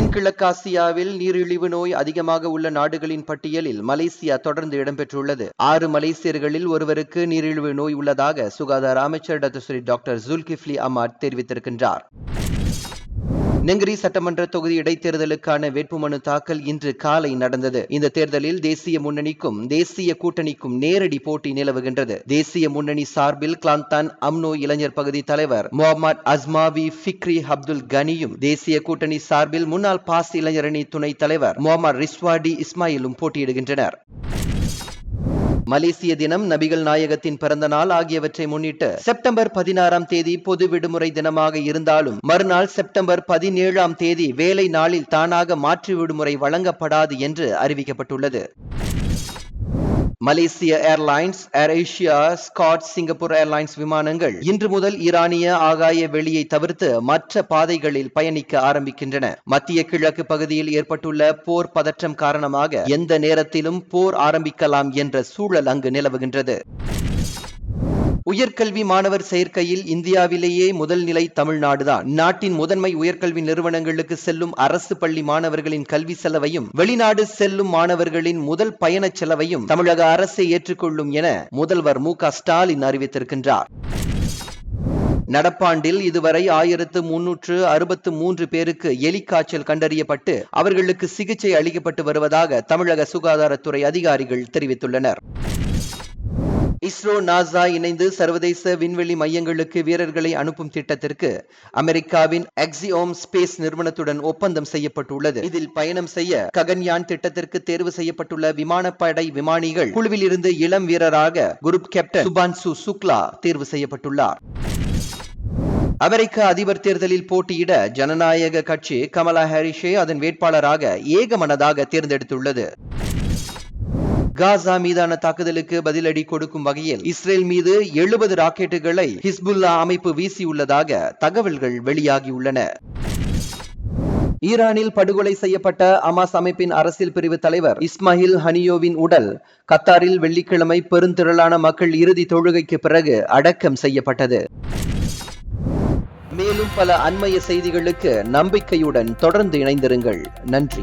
தென்கிழக்காசியாவில் நீரிழிவு நோய் அதிகமாக உள்ள நாடுகளின் பட்டியலில் மலேசியா தொடர்ந்து இடம்பெற்றுள்ளது. ஆறு மலேசியர்களில் ஒருவருக்கு நீரிழிவு நோய் உள்ளதாக சுகாதார அமைச்சர் டாக்டர் டாக்டர் ஜுல்கிஃப்லி அமாட் தெரிவித்திருக்கின்றார். நெங்கிரி சட்டமன்ற தொகுதி இடைத்தேர்தலுக்கான வேட்புமனு தாக்கல் இன்று காலை நடந்தது. இந்த தேர்தலில் தேசிய முன்னணிக்கும் தேசிய கூட்டணிக்கும் நேரடி போட்டி நிலவுகின்றது. தேசிய முன்னணி சார்பில் கிளாந்தான் அம்னோ இளைஞர் பகுதி தலைவர் முகமது அஸ்மாவி ஃபிக்ரி அப்துல் கனியும் தேசிய கூட்டணி சார்பில் முன்னாள் பாஸ் இளைஞரணி துணைத் தலைவர் முகமது ரிஸ்வாடி இஸ்மாயிலும் போட்டியிடுகின்றனர். மலேசிய தினம் நபிகள் நாயகத்தின் பிறந்த நாள் ஆகியவற்றை முன்னிட்டு செப்டம்பர் பதினாறாம் தேதி பொது விடுமுறை தினமாக இருந்தாலும் மறுநாள் செப்டம்பர் பதினேழாம் தேதி வேலை நாளில் தானாக மாற்று விடுமுறை வழங்கப்படாது என்று அறிவிக்கப்பட்டுள்ளது. மலேசிய Airlines Air Asia Scoot Singapore Airlines விமானங்கள் இன்று முதல் ஈரானிய ஆகாய வெளியை தவிர்த்து மற்ற பாதைகளில் பயணிக்க ஆரம்பிக்கின்றன. மத்திய கிழக்கு பகுதியில் ஏற்பட்டுள்ள போர் பதற்றம் காரணமாக எந்த நேரத்திலும் போர் ஆரம்பிக்கலாம் என்ற சூழல் அங்கு நிலவுகின்றது. உயர்கல்வி மாணவர் சேர்க்கையில் இந்தியாவிலேயே முதல் நிலை தமிழ்நாடுதான். நாட்டின் முதன்மை உயர்கல்வி நிறுவனங்களுக்கு செல்லும் அரசு பள்ளி மாணவர்களின் கல்வி செலவையும் வெளிநாடு செல்லும் மாணவர்களின் முதல் பயண செலவையும் தமிழக அரசை ஏற்றுக்கொள்ளும் என முதல்வர் மு ஸ்டாலின் அறிவித்திருக்கின்றார். நடப்பாண்டில் இதுவரை ஆயிரத்து முன்னூற்று அறுபத்து மூன்று பேருக்கு எலிக்காய்ச்சல் கண்டறியப்பட்டு அவர்களுக்கு சிகிச்சை அளிக்கப்பட்டு வருவதாக தமிழக சுகாதாரத்துறை அதிகாரிகள் தெரிவித்துள்ளனர். இஸ்ரோ நாசா இணைந்து சர்வதேச விண்வெளி மையங்களுக்கு வீரர்களை அனுப்பும் திட்டத்திற்கு அமெரிக்காவின் எக்ஸியோம் ஸ்பேஸ் நிறுவனத்துடன் ஒப்பந்தம் செய்யப்பட்டுள்ளது. இதில் பயணம் செய்ய ககன்யான் திட்டத்திற்கு தேர்வு செய்யப்பட்டுள்ள விமானப்படை விமானிகள் குழுவில் இருந்து இளம் வீரராக குரூப் கேப்டன் சுபான்சு சுக்லா தேர்வு செய்யப்பட்டுள்ளார். அமெரிக்க அதிபர் தேர்தலில் போட்டியிட ஜனநாயக கட்சி கமலா ஹாரிஷை அதன் வேட்பாளராக ஏகமனதாக தேர்ந்தெடுத்துள்ளது. காசா மீதான தாக்குதலுக்கு பதிலடி கொடுக்கும் வகையில் இஸ்ரேல் மீது எழுபது ராக்கெட்டுகளை ஹிஸ்புல்லா அமைப்பு வீசியுள்ளதாக தகவல்கள் வெளியாகியுள்ளன. ஈரானில் படுகொலை செய்யப்பட்ட அமாஸ் அமைப்பின் அரசியல் பிரிவு தலைவர் இஸ்மாயில் ஹனியோவின் உடல் கத்தாரில் வெள்ளிக்கிழமை பெருந்திரளான மக்கள் இறுதி தொழுகைக்கு பிறகு அடக்கம் செய்யப்பட்டது. மேலும் பல அண்மைய செய்திகளுக்கு நம்பிக்கையுடன் தொடர்ந்து இணைந்திருங்கள். நன்றி.